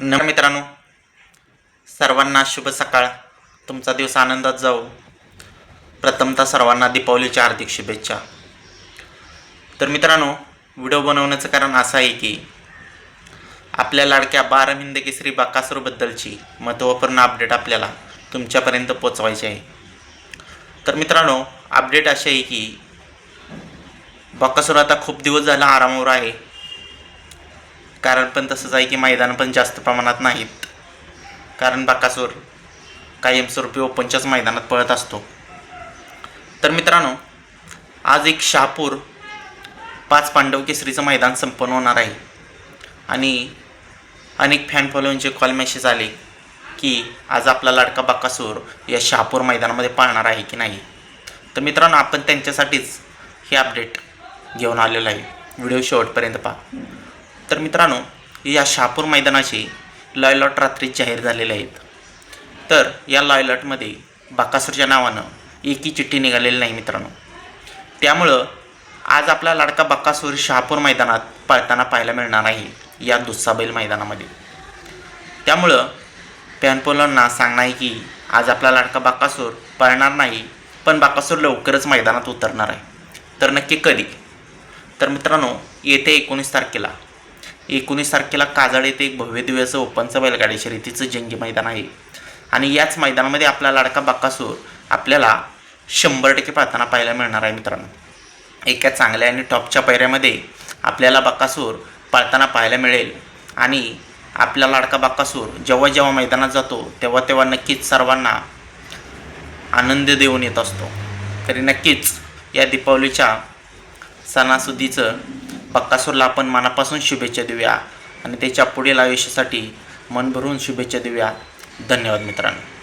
न मित्रांनो. सर्वांना शुभ सकाळ. तुमचा दिवस आनंदात जाऊ प्रथमतः सर्वांना दीपावलीच्या हार्दिक शुभेच्छा. तर मित्रांनो व्हिडिओ बनवण्याचं कारण असं आहे की आपल्या लाडक्या बारामिंद केसरी बाकासूरबद्दलची महत्त्वपूर्ण अपडेट आपल्याला तुमच्यापर्यंत पोचवायची आहे. तर मित्रांनो अपडेट अशी आहे की बाकासूर आता खूप दिवस झाला आरामावर आहे. कारण पण तसंच आहे की मैदान पण जास्त प्रमाणात नाहीत. कारण बाकासूर कायमस्वरूपी ओपनच्याच मैदानात पळत असतो. तर मित्रांनो आज एक शहापूर पाच पांडव केसरीचं मैदान संपन्न होणार आहे. आणि अनेक फॅन फॉलोईंगचे कॉल मेसेज आले की आज आपला लाडका बाकासूर या शहापूर मैदानामध्ये पाळणार आहे की नाही. तर मित्रांनो आपण त्यांच्यासाठीच हे अपडेट घेऊन आलेलो आहे. व्हिडिओ शेवटपर्यंत पहा. तर मित्रांनो या शहापूर मैदानाचे लॉयलॉट रात्री जाहीर झालेले आहेत. तर या लॉयलॉटमध्ये बाकासूरच्या नावानं एकही चिठ्ठी निघालेली नाही मित्रांनो. त्यामुळं आज आपला लाडका बाकासूर शहापूर मैदानात पळताना पाहायला मिळणार आहे या दुस्साबैल मैदानामध्ये. त्यामुळं पॅनपोलांना सांगणं आहे की आज आपला लाडका बाकासूर पळणार नाही पण बाकासूर लवकरच मैदानात उतरणार आहे. तर नक्की कधी? तर मित्रांनो येत्या एकोणीस तारखेला एकोणीस तारखेला काजळ येथे एक भव्य दिव्याचं ओपनचं बैलगाडी शर्यतीचं जंगी मैदान आहे. आणि याच मैदानामध्ये आपला लाडका बाकासूर आपल्याला शंभर टक्के पाहताना पाहायला मिळणार आहे मित्रांनो. एका चांगल्या आणि टॉपच्या पैऱ्यामध्ये आपल्याला बाकासूर पाळताना पाहायला मिळेल. आणि आपला लाडका बाकासूर जेव्हा जेव्हा मैदानात जातो तेव्हा तेव्हा नक्कीच सर्वांना आनंद देऊन येत असतो. तरी नक्कीच या दीपावलीच्या सणासुदीचं बक्कासूरला आपण मनापासून शुभेच्छा देऊया. आणि त्याच्या पुढील आयुष्यासाठी मन भरून शुभेच्छा देऊया. धन्यवाद मित्रांनो.